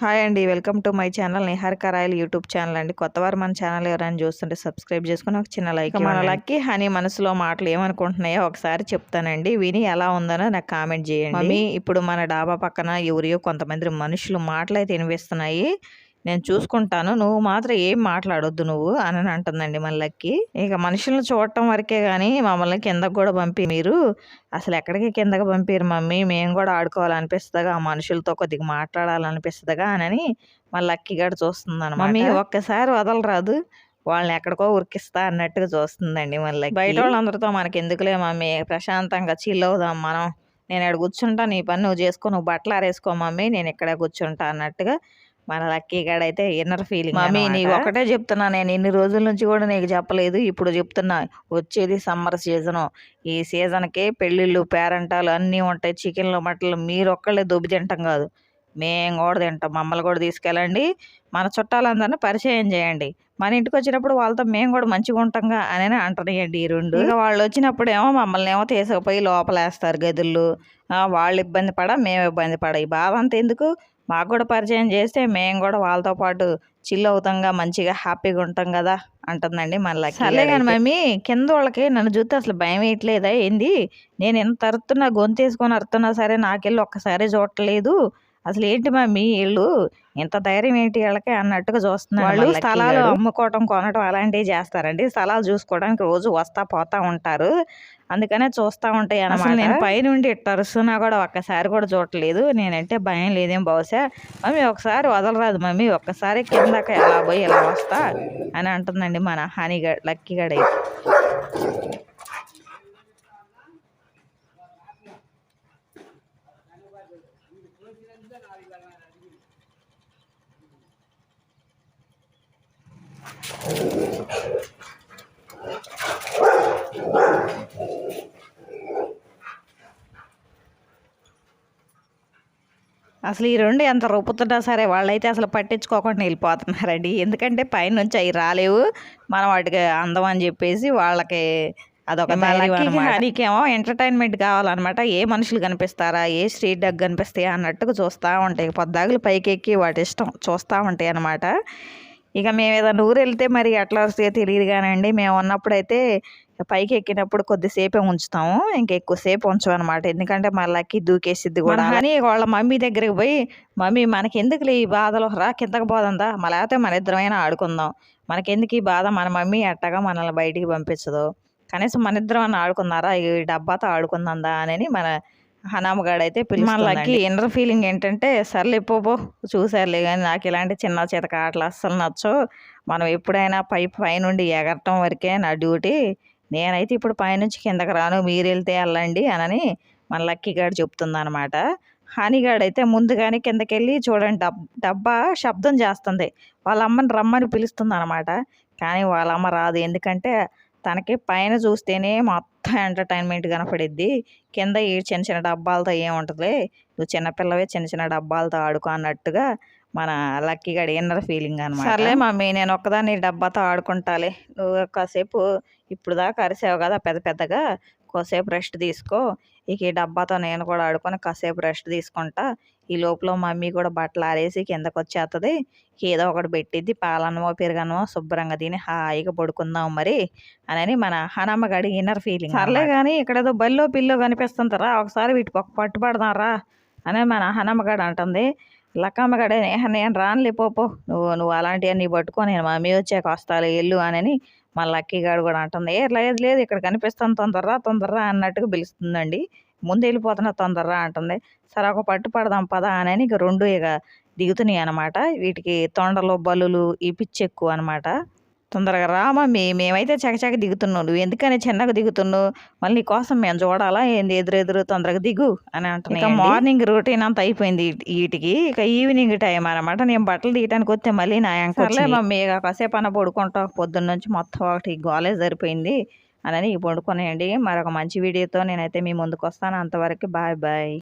Hi అండి welcome to my channel Nihar Karayal YouTube channel అండి. కొత్త వారు మన ఛానల్ ఎవరైనా చూస్తుంటే సబ్స్క్రైబ్ చేసుకుని ఒక చిన్న లైక్ మన లక్కి హనీ మనసులో మాటలు ఏమనుకుంటున్నాయో ఒకసారి చెప్తానండి. విని ఎలా ఉందనో నాకు కామెంట్ చేయండి. మమ్మీ ఇప్పుడు మన డాబా పక్కన ఎవరియో కొంతమంది మనుషులు మాటలు అయితే వినిపిస్తున్నాయి. నేను చూసుకుంటాను. నువ్వు మాత్రం ఏం మాట్లాడొద్దు నువ్వు అని అంటుందండి మళ్ళీ ఇక మనుషులను చూడటం వరకే కానీ మమ్మల్ని కిందకు కూడా పంపి మీరు. అసలు ఎక్కడికి కిందకి పంపారు మమ్మీ. మేము కూడా ఆడుకోవాలనిపిస్తుందిగా ఆ మనుషులతో కొద్దిగా మాట్లాడాలనిపిస్తుందిగా అని మా లక్కీ గడ చూస్తుంది మమ్మీ ఒక్కసారి వదలరాదు. వాళ్ళని ఎక్కడికో ఉరికిస్తా అన్నట్టుగా చూస్తుందండి మళ్ళీ బయట వాళ్ళందరితో మనకి ఎందుకులే మమ్మీ? ప్రశాంతంగా చిల్ అవుదాం మనం. నేను ఇక్కడ కూర్చుంటా నీ పని నువ్వు చేసుకో నువ్వు బట్టలు ఆరేసుకో మమ్మీ. నేను ఇక్కడే కూర్చుంటా అన్నట్టుగా మన లక్కీ అయితే ఇన్నర్ ఫీలింగ్ మమ్మీ నీకు ఒకటే చెప్తున్నా నేను ఇన్ని రోజుల నుంచి కూడా నీకు చెప్పలేదు ఇప్పుడు చెప్తున్నా. వచ్చేది సమ్మర్ సీజను. ఈ సీజన్కి పెళ్ళిళ్ళు పేరంటాలు అన్నీ ఉంటాయి. చికెన్లు మటన్లు మీరు ఒక్కళ్ళే దొబ్బి తింటాం కాదు. మేము కూడా తింటాం మమ్మల్ని కూడా తీసుకెళ్ళండి. మన చుట్టాలందరినీ పరిచయం చేయండి. మన ఇంటికి వచ్చినప్పుడు వాళ్ళతో మేము కూడా మంచిగా ఉంటాంగా అని అంటున్నాయండి ఈ రెండు. ఇక వాళ్ళు వచ్చినప్పుడు ఏమో మమ్మల్ని ఏమో తీసుకుపోయి లోపలేస్తారు గదులు వాళ్ళు ఇబ్బంది పడ మేము ఇబ్బంది పడ. ఈ బాధ అంతా ఎందుకు? మాకు కూడా పరిచయం చేస్తే మేము కూడా వాళ్ళతో పాటు చిల్ అవుతాంగా మంచిగా హ్యాపీగా ఉంటాం కదా అంటుందండి మళ్ళీ సర్లే కానీ మమ్మీ కింద వాళ్ళకి నన్ను చూస్తే అసలు భయం వేయట్లేదా? ఏంది? నేను ఎంత అరుతున్నా గొంతేసుకొని అరుతున్నా సరే నాకెళ్ళి ఒక్కసారి చూడట్లేదు. అసలు ఏంటి మమ్మీ వీళ్ళు ఇంత ధైర్యం ఏంటి వాళ్ళకి అన్నట్టుగా చూస్తున్నారు వాళ్ళు స్థలాలు అమ్ముకోవటం కొనటం అలాంటివి చేస్తారండి. స్థలాలు చూసుకోవడానికి రోజు వస్తా పోతా ఉంటారు. అందుకనే చూస్తూ ఉంటాయి అన్నమాట. నేను పైనుండి అరుస్తున్నా కూడా ఒక్కసారి కూడా చూడట్లేదు. నేనంటే భయం లేదేం బహుశా. మమ్మీ ఒకసారి వదలరాదు మమ్మీ. ఒక్కసారి కిందక ఎలా పోయి ఎలా వస్తా అని అంటుందండి మన హనీగడ్ లక్కీగడ్ అయితే అసలు ఈ రెండు ఎంత రొప్పుతున్నా సరే వాళ్ళైతే అసలు పట్టించుకోకుండా వెళ్ళిపోతున్నారండి. ఎందుకంటే పైనుంచి అవి రాలేవు. మనం వాటికి అందం అని చెప్పేసి వాళ్ళకి అదొక హనీకేమో ఎంటర్టైన్మెంట్ కావాలన్నమాట. ఏ మనుషులు కనిపిస్తారా? ఏ స్ట్రీట్ డగ్ కనిపిస్తాయా? అన్నట్టుగా చూస్తూ ఉంటాయి. పొద్దాగులు పైకి ఎక్కి వాటి ఇష్టం చూస్తూ ఉంటాయి అన్నమాట. ఇక మేము ఏదైనా ఊరు వెళ్తే మరి ఎట్లా వస్తాయో తెలియదు కానండి. మేము ఉన్నప్పుడైతే పైకి ఎక్కినప్పుడు కొద్దిసేపే ఉంచుతాము. ఇంకా ఎక్కువసేపు ఉంచమన్నమాట ఎందుకంటే మళ్ళీ దూకేసిద్ది కూడా. అని వాళ్ళ మమ్మీ దగ్గరికి పోయి మమ్మీ మనకి ఎందుకు ఈ బాధలు? రా కిందకి పోదందా? మళ్ళీ మన ఇద్దరమైనా ఆడుకుందాం. మనకెందుకు ఈ బాధ? మన మమ్మీ అట్టగా మనల్ని బయటికి పంపించదు. కనీసం మన ఇద్దరం అని ఆడుకున్నారా? ఈ డబ్బాతో ఆడుకుందా అని మన హనామగాడు అయితే పిల్లలకి ఇన్నర్ ఫీలింగ్ ఏంటంటే సర్లే పోపో చూసారులే కానీ నాకు ఇలాంటి చిన్న చితక ఆటలు అస్సలు నచ్చు మనం ఎప్పుడైనా పై పైనుండి ఎగరటం వరకే నా డ్యూటీ. నేనైతే ఇప్పుడు పైనుంచి కిందకి రాను మీరు వెళ్తే వెళ్ళండి అని మన లక్కీ గారు చెప్తుంది అనమాట హానిగాడు అయితే ముందుగానే కిందకెళ్ళి చూడండి డబ్ డబ్బా శబ్దం చేస్తుంది. వాళ్ళ అమ్మని రమ్మని పిలుస్తుంది అనమాట కానీ వాళ్ళ అమ్మ రాదు. ఎందుకంటే తనకి పైన చూస్తేనే మొత్తం ఎంటర్టైన్మెంట్ కనపడిద్ది. కింద ఈ చిన్న చిన్న డబ్బాలతో ఏముంటుంది నువ్వు చిన్నపిల్లవే చిన్న చిన్న డబ్బాలతో ఆడుకో అన్నట్టుగా మన లక్కీ గడి ఇన్నర్ ఫీలింగ్ అనమాట సర్లే మమ్మీ నేను ఒక్కదాన్ని డబ్బాతో ఆడుకుంటాలే. నువ్వు కాసేపు ఇప్పుడు దాకా అరిసావు కదా పెద్ద పెద్దగా కాసేపు రెస్ట్ తీసుకో. ఇక ఈ డబ్బాతో నేను కూడా ఆడుకొని కాసేపు రెస్ట్ తీసుకుంటా. ఈ లోపల మమ్మీ కూడా బట్టలు ఆరేసి కిందకు వచ్చేస్తుంది ఏదో ఒకటి పెట్టిద్ది పాలన్నమో పెరుగన్నమో శుభ్రంగా తిని హాయిగా పడుకుందాం మరి అని మన హనమ్మగడి ఇన్నర్ ఫీలింగ్ సర్లే కానీ ఇక్కడ ఏదో బల్లో పిల్లో కనిపిస్తుంటారా ఒకసారి వీటి పక్క పట్టుపడదాం రా అని మన హనమ్మగాడు అంటుంది. లక్కమ్మగాడే నేను రానులే పోపో నువ్వు నువ్వు అలాంటివన్నీ పట్టుకో నేను మమ్మీ వచ్చాక వస్తాలే ఎల్లు అని మా లక్కీగాడు కూడా అంటుంది. ఏ లేదు లేదు ఇక్కడ కనిపిస్తాను తొందరరా తొందరరా అన్నట్టుగా పిలుస్తుందండి. ముందు వెళ్ళిపోతున్నా తొందరరా అంటుంది. సరే ఒక పట్టు పడదాం పదా అని ఇక రెండు ఇక దిగుతున్నాయి అనమాట వీటికి తొండలు బల్లులు ఈ పిచ్చి ఎక్కువ అనమాట తొందరగా రామా మీ మేమైతే చకచక దిగుతున్నావు నువ్వు ఎందుకని చిన్నగా దిగుతున్నావు? మళ్ళీ కోసం మేము చూడాలా? ఏంది ఎదురెదురు తొందరగా దిగు అని అంటున్నాయి ఇక మార్నింగ్ రొటీన్ అంతా అయిపోయింది వీటికి. ఇక ఈవినింగ్ టైం అనమాట నేను బట్టలు తీయడానికి వస్తే మళ్ళీ నా యాంకర్లే మమ్మీ ఇక కాసేపు అన్న పడుకుంటా. పొద్దున్న నుంచి మొత్తం ఒకటి గోలే సరిపోయింది. అలానే అని పడుకునేయండి. మరొక మంచి వీడియోతో నేనైతే మీ ముందుకు వస్తాను అంతవరకు బాయ్ బాయ్.